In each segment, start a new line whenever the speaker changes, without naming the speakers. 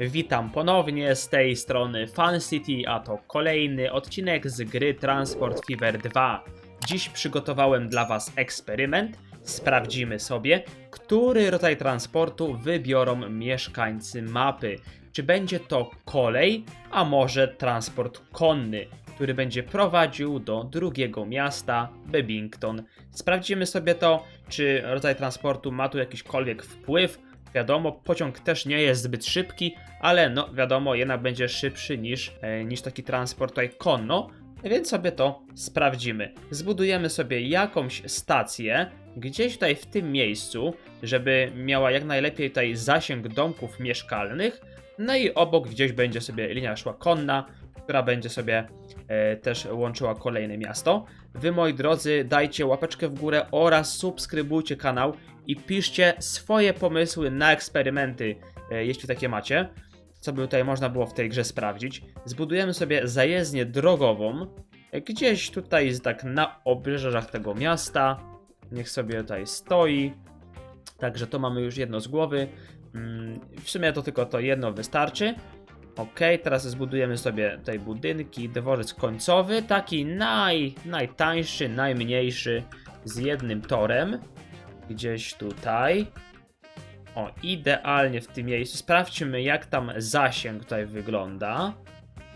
Witam ponownie z tej strony Fun City, a to kolejny odcinek z gry Transport Fever 2. Dziś przygotowałem dla Was eksperyment. Sprawdzimy sobie, który rodzaj transportu wybiorą mieszkańcy mapy. Czy będzie to kolej, a może transport konny, który będzie prowadził do drugiego miasta, Bebington. Sprawdzimy sobie to, czy rodzaj transportu ma tu jakiśkolwiek wpływ Wiadomo, pociąg też nie jest zbyt szybki, ale no wiadomo, jednak będzie szybszy niż, e, niż taki transport tutaj konno, więc sobie to sprawdzimy. Zbudujemy sobie jakąś stację gdzieś tutaj w tym miejscu, żeby miała jak najlepiej tutaj zasięg domków mieszkalnych, no i obok gdzieś będzie sobie linia szła konna, która będzie sobie e, też łączyła kolejne miasto. Wy moi drodzy, dajcie łapeczkę w górę oraz subskrybujcie kanał i piszcie swoje pomysły na eksperymenty, e, jeśli takie macie. Co by tutaj można było w tej grze sprawdzić. Zbudujemy sobie zajezdnię drogową, e, gdzieś tutaj tak na obrzeżach tego miasta. Niech sobie tutaj stoi. Także to mamy już jedno z głowy. Mm, W sumie to tylko to jedno wystarczy. Ok, teraz zbudujemy sobie tutaj budynki, dworzec końcowy, taki naj, najtańszy, najmniejszy, z jednym torem, gdzieś tutaj. O, idealnie w tym miejscu. Sprawdźmy, jak tam zasięg tutaj wygląda.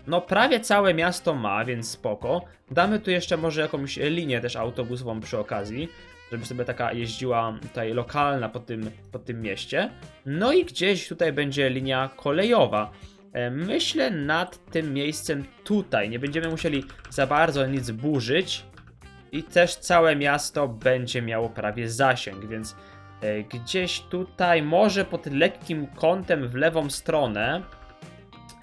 No, prawie całe miasto ma, więc spoko. Damy tu jeszcze może jakąś linię też autobusową przy okazji, żeby sobie taka jeździła tutaj lokalna po tym, po tym mieście. No i gdzieś tutaj będzie linia kolejowa. E, Myślę nad tym miejscem tutaj. Nie będziemy musieli za bardzo nic burzyć. I też całe miasto będzie miało prawie zasięg, więc e, gdzieś tutaj, może pod lekkim kątem w lewą stronę,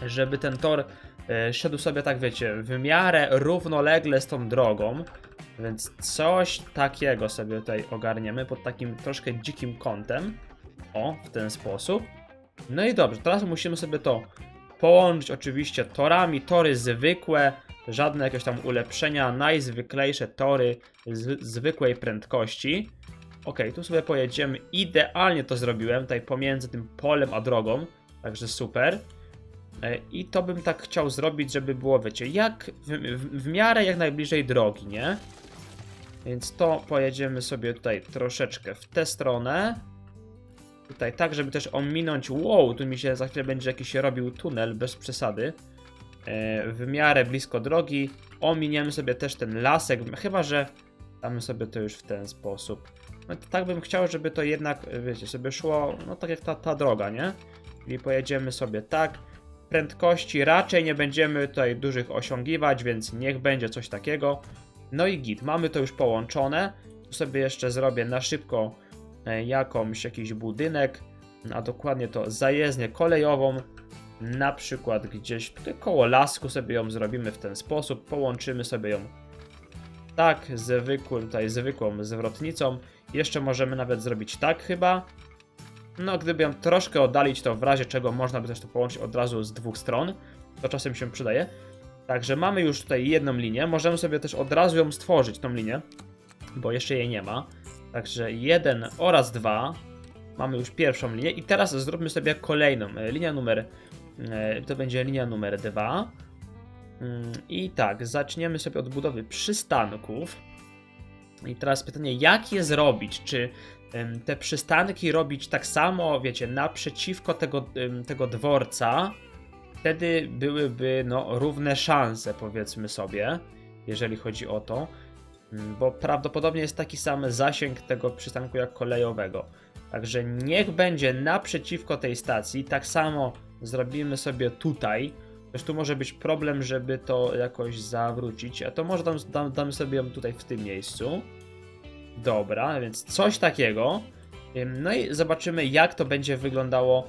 żeby ten tor e, szedł sobie tak, wiecie, w miarę równolegle z tą drogą. Więc coś takiego sobie tutaj ogarniemy pod takim troszkę dzikim kątem. O, w ten sposób. No i dobrze, teraz musimy sobie to połączyć oczywiście torami, tory zwykłe, żadne jakieś tam ulepszenia, najzwyklejsze tory z zwykłej prędkości. Ok, tu sobie pojedziemy, idealnie to zrobiłem, tutaj pomiędzy tym polem a drogą, także super. E, I to bym tak chciał zrobić, żeby było, wiecie, jak w, w, w miarę jak najbliżej drogi, nie? Więc to pojedziemy sobie tutaj troszeczkę w tę stronę. Tutaj tak, żeby też ominąć. Wow, tu mi się za chwilę będzie jakiś robił tunel bez przesady. E, w miarę blisko drogi. Ominiemy sobie też ten lasek. Chyba, że damy sobie to już w ten sposób. No, tak bym chciał, żeby to jednak, wiecie, sobie szło, no tak jak ta, ta droga, nie? Czyli pojedziemy sobie tak. Prędkości raczej nie będziemy tutaj dużych osiągiwać, więc niech będzie coś takiego. No i git, mamy to już połączone. Tu sobie jeszcze zrobię na szybko jakąś, jakiś budynek, a dokładnie to zajezdnię kolejową. Na przykład gdzieś tutaj koło lasku sobie ją zrobimy w ten sposób, połączymy sobie ją tak, zwykłym, tutaj zwykłą zwrotnicą. Jeszcze możemy nawet zrobić tak chyba. No, gdyby ją troszkę oddalić, to w razie czego można by też to połączyć od razu z dwóch stron. To czasem się przydaje. Także mamy już tutaj jedną linię. Możemy sobie też od razu ją stworzyć, tą linię, bo jeszcze jej nie ma. Także jeden oraz dwa. Mamy już pierwszą linię i teraz zróbmy sobie kolejną. E, Linia numer e, to będzie linia numer dwa. Mm, I tak, zaczniemy sobie od budowy przystanków. I teraz pytanie, jak je zrobić? Czy te przystanki robić tak samo, wiecie, naprzeciwko tego, tego dworca? Wtedy byłyby no, równe szanse, powiedzmy sobie, jeżeli chodzi o to. Mm, Bo prawdopodobnie jest taki sam zasięg tego przystanku jak kolejowego. Także niech będzie naprzeciwko tej stacji. Tak samo zrobimy sobie tutaj. Też tu może być problem, żeby to jakoś zawrócić. A to może dam, dam, dam sobie ją tutaj w tym miejscu. Dobra, więc coś takiego. No i zobaczymy, jak to będzie wyglądało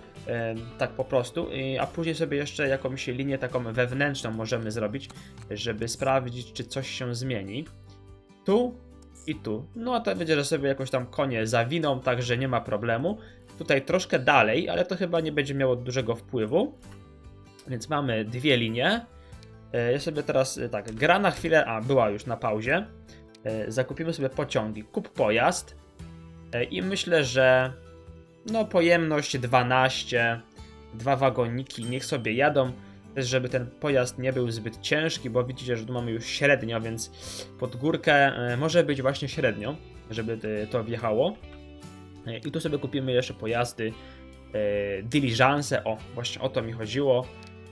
tak po prostu. A później sobie jeszcze jakąś linię taką wewnętrzną możemy zrobić, żeby sprawdzić, czy coś się zmieni. Tu i tu. No a to będzie, że sobie jakoś tam konie zawiną, także nie ma problemu. Tutaj troszkę dalej, ale to chyba nie będzie miało dużego wpływu. Więc mamy dwie linie. E, Ja sobie teraz e, tak, gra na chwilę, a była już na pauzie. E, Zakupimy sobie pociągi. Kup pojazd. I myślę, że no pojemność 12. dwa wagoniki, niech sobie jadą. Żeby ten pojazd nie był zbyt ciężki, bo widzicie, że tu mamy już średnio, więc pod górkę e, może być właśnie średnio, żeby e, to wjechało. E, I tu sobie kupimy jeszcze pojazdy e, Diligence. O, właśnie o to mi chodziło.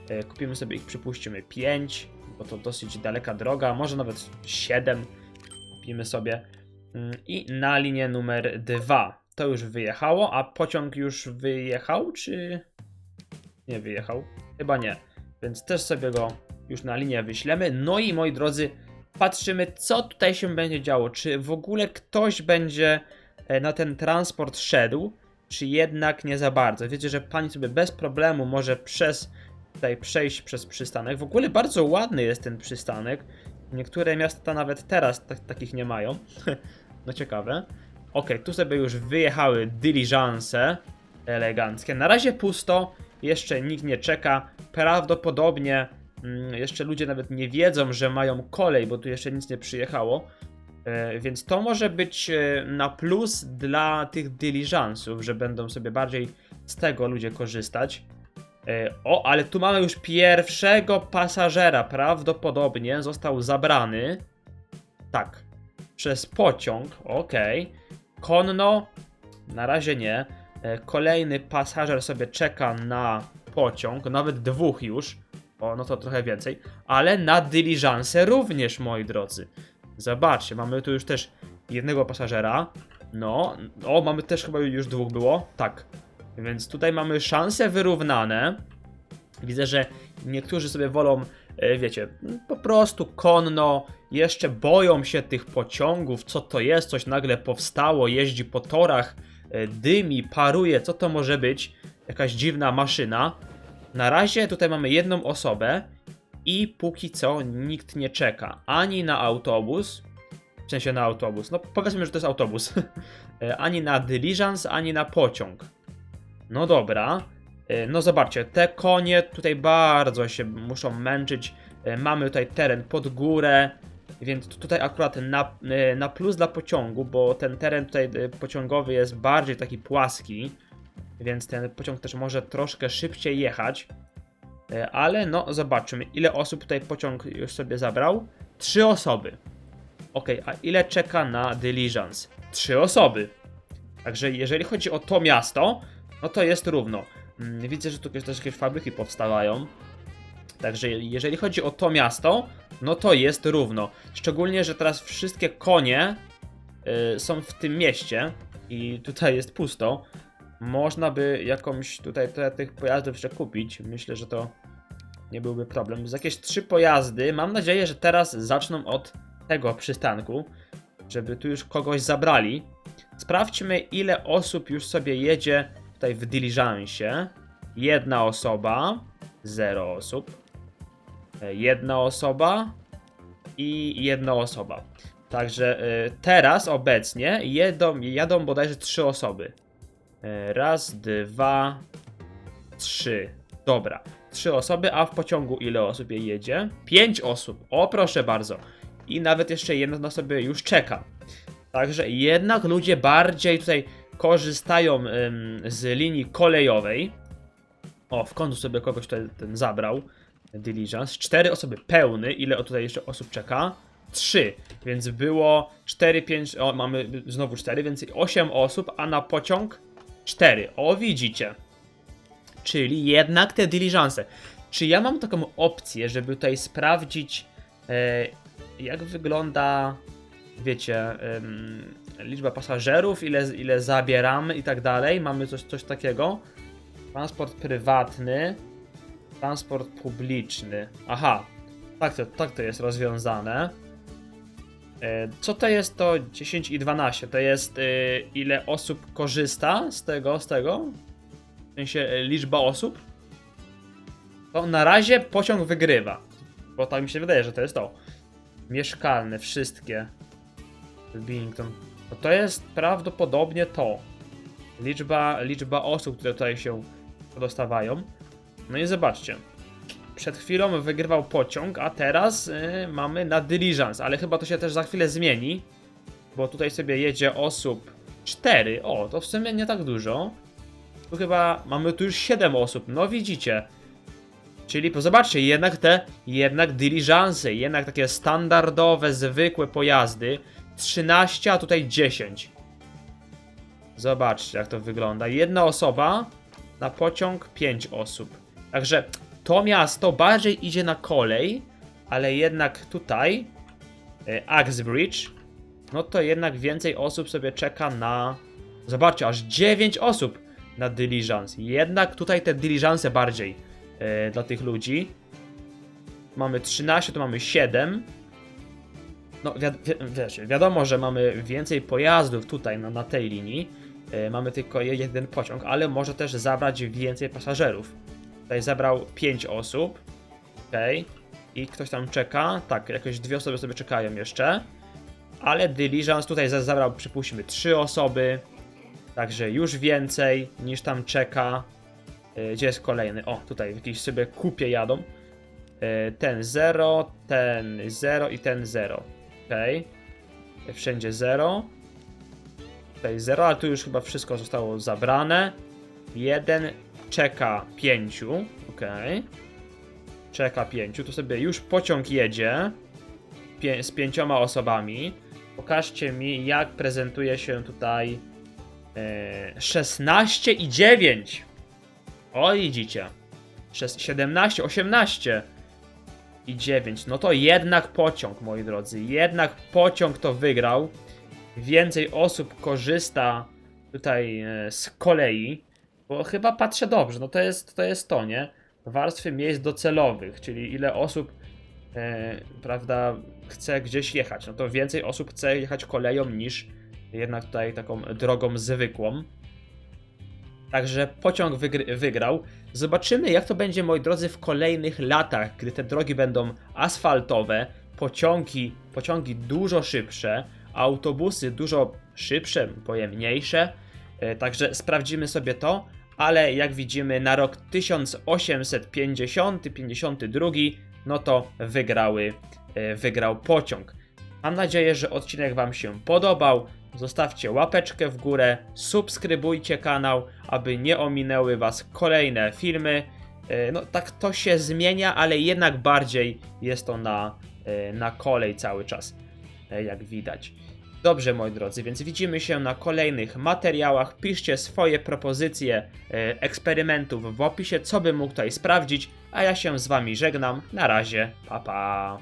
E, kupimy sobie ich, przypuśćmy, 5, bo to dosyć daleka droga, może nawet 7 kupimy sobie. Mm, I na linię numer 2 to już wyjechało, a pociąg już wyjechał, czy nie wyjechał? Chyba nie. Więc też sobie go już na linię wyślemy. No i moi drodzy, patrzymy, co tutaj się będzie działo. Czy w ogóle ktoś będzie e, na ten transport szedł, czy jednak nie za bardzo. Wiecie, że pani sobie bez problemu może przez tutaj przejść przez przystanek. W ogóle bardzo ładny jest ten przystanek. Niektóre miasta nawet teraz tak, takich nie mają. no ciekawe. Ok, tu sobie już wyjechały diligence eleganckie. Na razie pusto, jeszcze nikt nie czeka. Prawdopodobnie mm, jeszcze ludzie nawet nie wiedzą, że mają kolej, bo tu jeszcze nic nie przyjechało. E, Więc to może być e, na plus dla tych diligenców, że będą sobie bardziej z tego ludzie korzystać. E, O, ale tu mamy już pierwszego pasażera. Prawdopodobnie został zabrany. Tak. Przez pociąg. Okej. Konno. Na razie nie. Kolejny pasażer sobie czeka na pociąg. Nawet dwóch już. O, no to trochę więcej. Ale na dyliżanse również, moi drodzy. Zobaczcie, mamy tu już też jednego pasażera. No, o, mamy też chyba już dwóch było. Tak. Więc tutaj mamy szanse wyrównane. Widzę, że niektórzy sobie wolą, e, wiecie, po prostu konno, jeszcze boją się tych pociągów, co to jest, coś nagle powstało, jeździ po torach, e, dymi, paruje, co to może być? Jakaś dziwna maszyna. Na razie tutaj mamy jedną osobę i póki co nikt nie czeka ani na autobus, w sensie na autobus, no powiedzmy, że to jest autobus, E, ani na diligence, ani na pociąg. No dobra. E, No zobaczcie, te konie tutaj bardzo się muszą męczyć. E, Mamy tutaj teren pod górę, więc tu- tutaj akurat na, na plus dla pociągu, bo ten teren tutaj pociągowy jest bardziej taki płaski, więc ten pociąg też może troszkę szybciej jechać. E, Ale no, zobaczymy, ile osób tutaj pociąg już sobie zabrał. Trzy osoby. Ok, a ile czeka na diligence? Trzy osoby. Także jeżeli chodzi o to miasto, no to jest równo. Mm, Widzę, że tu też jakieś fabryki powstawają. Także jeżeli chodzi o to miasto, no to jest równo. Szczególnie, że teraz wszystkie konie y, są w tym mieście i tutaj jest pusto. Można by jakąś tutaj te, tych pojazdów jeszcze kupić. Myślę, że to nie byłby problem. Z jakieś trzy pojazdy. Mam nadzieję, że teraz zaczną od tego przystanku, żeby tu już kogoś zabrali. Sprawdźmy, ile osób już sobie jedzie tutaj w diligencie. Jedna osoba, zero osób. E, Jedna osoba i jedna osoba. Także e, teraz obecnie jedą, jadą bodajże trzy osoby. E, Raz, dwa, trzy. Dobra. Trzy osoby, a w pociągu ile osób je jedzie? Pięć osób. O, proszę bardzo. I nawet jeszcze jedna sobie już czeka. Także jednak ludzie bardziej tutaj korzystają ym, z linii kolejowej. O, w końcu sobie kogoś tutaj ten zabrał. Diligence. Cztery osoby pełny. Ile tutaj jeszcze osób czeka? Trzy. Więc było 4, 5. O, mamy znowu 4, więc 8 osób, a na pociąg 4. O, widzicie. Czyli jednak te diligence. Czy ja mam taką opcję, żeby tutaj sprawdzić, e, jak wygląda, wiecie, liczba pasażerów, ile, ile zabieramy i tak dalej? Mamy coś, coś takiego. Transport prywatny, transport publiczny. Aha, tak to, tak to jest rozwiązane. E, Co to jest to 10 i 12? To jest e, ile osób korzysta z tego, z tego? W sensie e, liczba osób? To na razie pociąg wygrywa. Bo tak mi się wydaje, że to jest to. Mieszkalne, wszystkie. Billington. No to jest prawdopodobnie to. Liczba, liczba osób, które tutaj się dostawają. No i zobaczcie. Przed chwilą wygrywał pociąg, a teraz y, mamy na diligence, ale chyba to się też za chwilę zmieni, bo tutaj sobie jedzie osób 4. O, to w sumie nie tak dużo. Tu chyba mamy tu już 7 osób, no widzicie. Czyli zobaczcie, jednak te, jednak diligencje, jednak takie standardowe, zwykłe pojazdy. 13, a tutaj 10. Zobaczcie, jak to wygląda. Jedna osoba na pociąg 5 osób. Także to miasto bardziej idzie na kolej, ale jednak tutaj, e, Axbridge, no to jednak więcej osób sobie czeka na. Zobaczcie, aż 9 osób na diligence. Jednak tutaj te diligence bardziej e, dla tych ludzi. Mamy 13, to mamy 7. No, wi wiadomo, że mamy więcej pojazdów tutaj na, na tej linii. E, mamy tylko je- jeden pociąg, ale może też zabrać więcej pasażerów. Tutaj zabrał 5 osób. Okej. I ktoś tam czeka. Tak, jakoś dwie osoby sobie czekają jeszcze. Ale Diligence tutaj zabrał, przypuśćmy, 3 osoby. Także już więcej niż tam czeka. E, Gdzie jest kolejny? O, tutaj jakieś sobie kupie jadą. E, Ten 0, ten 0 i ten 0. Okej. Wszędzie 0. Tutaj 0, ale tu już chyba wszystko zostało zabrane. Jeden czeka 5. Okej. Czeka 5. Tu sobie już pociąg jedzie. Pię z pięcioma osobami. Pokażcie mi, jak prezentuje się tutaj e, 16 i 9. O, widzicie. Szes- 17, 18 i 9. No to jednak pociąg, moi drodzy. Jednak pociąg to wygrał. Więcej osób korzysta tutaj e, z kolei. Bo chyba patrzę dobrze, no to jest to, jest to nie? Warstwy miejsc docelowych, czyli ile osób, e, prawda, chce gdzieś jechać. No to więcej osób chce jechać koleją niż jednak tutaj taką drogą zwykłą. Także pociąg wygr- wygrał. Zobaczymy, jak to będzie, moi drodzy, w kolejnych latach, gdy te drogi będą asfaltowe, pociągi, pociągi dużo szybsze, autobusy dużo szybsze, pojemniejsze. E, Także sprawdzimy sobie to, ale jak widzimy na rok 1850-52, no to wygrały, e, wygrał pociąg. Mam nadzieję, że odcinek Wam się podobał. Zostawcie łapeczkę w górę, subskrybujcie kanał, aby nie ominęły Was kolejne filmy. E, No tak to się zmienia, ale jednak bardziej jest to na, e, na kolej cały czas, jak widać. Dobrze, moi drodzy, więc widzimy się na kolejnych materiałach. Piszcie swoje propozycje e, eksperymentów w opisie, co bym mógł tutaj sprawdzić, a ja się z Wami żegnam. Na razie, pa pa.